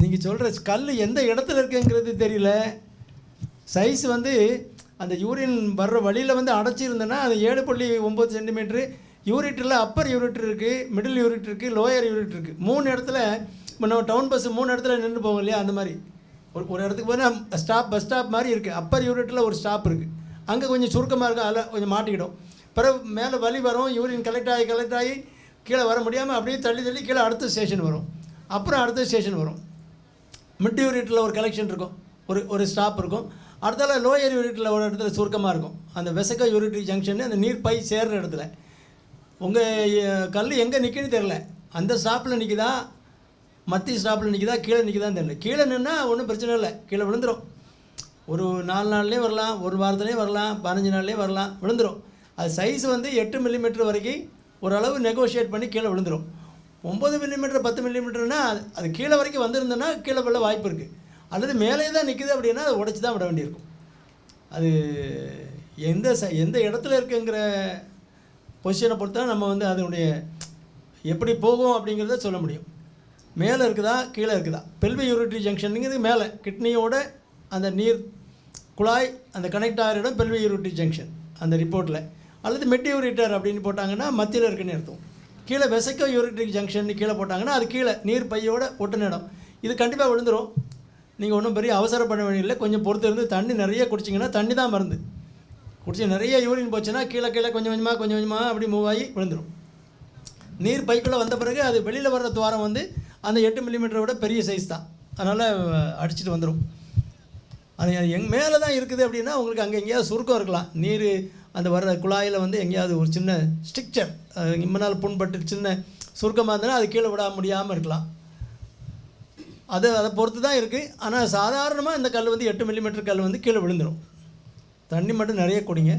நீங்கள் சொல்கிற கல் எந்த இடத்துல இருக்குங்கிறது தெரியல. சைஸ் வந்து அந்த யூரின் வர்ற வழியில் வந்து அடைச்சிருந்தேன்னா அது ஏழு புள்ளி ஒம்பது சென்டிமீட்ரு யூரிட்டில் அப்பர் யூரிட் இருக்குது மிடில் யூரிட் இருக்குது லோயர் யூரிட் இருக்குது மூணு இடத்துல இப்போ நம்ம டவுன் பஸ் மூணு இடத்துல நின்று போவோம் இல்லையா அந்த மாதிரி. ஒரு ஒரு இடத்துக்கு போனால் ஸ்டாப் பஸ் ஸ்டாப் மாதிரி இருக்குது அப்பர் யூரிட்டில் ஒரு ஸ்டாப் இருக்குது அங்கே கொஞ்சம் சுருக்கமாக இருக்கும் அதில் கொஞ்சம் மாட்டிக்கிடும். பிறகு மேலே வலி வரும் யூரின் கலெக்ட் ஆகி கலெக்ட் ஆகி கீழே வர முடியாமல் அப்படியே தள்ளி தள்ளி கீழே அடுத்த ஸ்டேஷன் வரும். அப்புறம் அடுத்த ஸ்டேஷன் வரும். மிட் யூரிட்டில் ஒரு கலெக்ஷன் இருக்கும். ஒரு ஒரு ஸ்டாப் இருக்கும். அடுத்தால லோயர் யூரிட்டில் ஒரு இடத்துல சுருக்கமாக இருக்கும். அந்த வெசக்க யூரிட்ரி ஜங்ஷன் அந்த நீர் பை சேர்ற இடத்துல. உங்கள் கல் எங்கே நிற்குன்னு தெரில அந்த ஸ்டாப்பில் நிற்குதா மத்திய ஸ்டாப்பில் நிற்கிதா கீழே நிற்கிதான்னு தெரியல. கீழே நின்னா ஒன்றும் பிரச்சனை இல்லை. கீழே விழுந்துடும் ஒரு நாலு நாள்லேயும் வரலாம். ஒரு வாரத்துலேயும் வரலாம். பதினஞ்சு நாள்லேயும் வரலாம். விழுந்துடும் அது சைஸ் வந்து எட்டு மில்லிமீட்டர் வரைக்கும் ஓரளவு நெகோஷியேட் பண்ணி கீழே விழுந்துடும் ஒம்பது மில்லிமீட்டர் பத்து மில்லிமீட்டர்னா அது அது கீழே வரைக்கும் வந்திருந்தேன்னா கீழே விழ வாய்ப்பு இருக்குது அல்லது மேலே தான் நிற்குது அப்படின்னா அதை உடச்சி தான் விட வேண்டியிருக்கும். அது எந்த ச எந்த இடத்துல இருக்குங்கிற பொசிஷனை பொறுத்தா நம்ம வந்து அதனுடைய எப்படி போகும் அப்படிங்கிறத சொல்ல முடியும். மேலே இருக்குதா கீழே இருக்குதா? பெல்வி யூரிட்ரி ஜங்ஷனுங்கிறது மேலே கிட்னியோட அந்த நீர் குழாய் அந்த கனெக்ட் ஆகிற இடம் பெல்வி யூரிட்ரி ஜங்ஷன் அந்த ரிப்போர்ட்டில் அல்லது மெட்டியூரிட்டர் அப்படின்னு போட்டாங்கன்னா மத்தியில் இருக்குன்னு அர்த்தம். கீழே விசைக்கோ யூரிட்ரிக் ஜங்ஷன் கீழே போட்டாங்கன்னா அது கீழே நீர் பையோட ஒட்டுன இடம் இது கண்டிப்பாக விழுந்துடும் நீங்கள் ஒன்றும் பெரிய அவசரப்பட வேண்டியதில்லை. கொஞ்சம் பொறுத்து இருந்து தண்ணி நிறைய குடிச்சிங்கன்னா தண்ணி தான் மருந்து. குடிச்சு நிறைய யூரின் போச்சுன்னா கீழே கீழே கொஞ்சம் கொஞ்சமாக கொஞ்சம் கொஞ்சமாக அப்படி மூவ் ஆகி விழுந்துடும் நீர் பைக்குள்ளே வந்த பிறகு அது வெளியில் வர்ற துவாரம் வந்து அந்த எட்டு மில்லிமீட்டரை விட பெரிய சைஸ் தான். அதனால் அடிச்சிட்டு வந்துடும் அது எங் மேலே தான் இருக்குது அப்படின்னா உங்களுக்கு அங்கே எங்கேயாவது சுருக்கம் இருக்கலாம். நீர் அந்த வர்ற குழாயில் வந்து எங்கேயாவது ஒரு சின்ன ஸ்ட்ரிக்சர் இம்மனால் புண்பட்டு சின்ன சுருக்கமாக இருந்ததுன்னா அது கீழே விட முடியாமல் இருக்கலாம். அது அதை பொறுத்து தான் இருக்குது ஆனால் சாதாரணமாக இந்த கல் வந்து எட்டு மில்லிமீட்டர் கல் வந்து கீழே விழுந்துடும் தண்ணி மட்டும் நிறைய குடிங்க.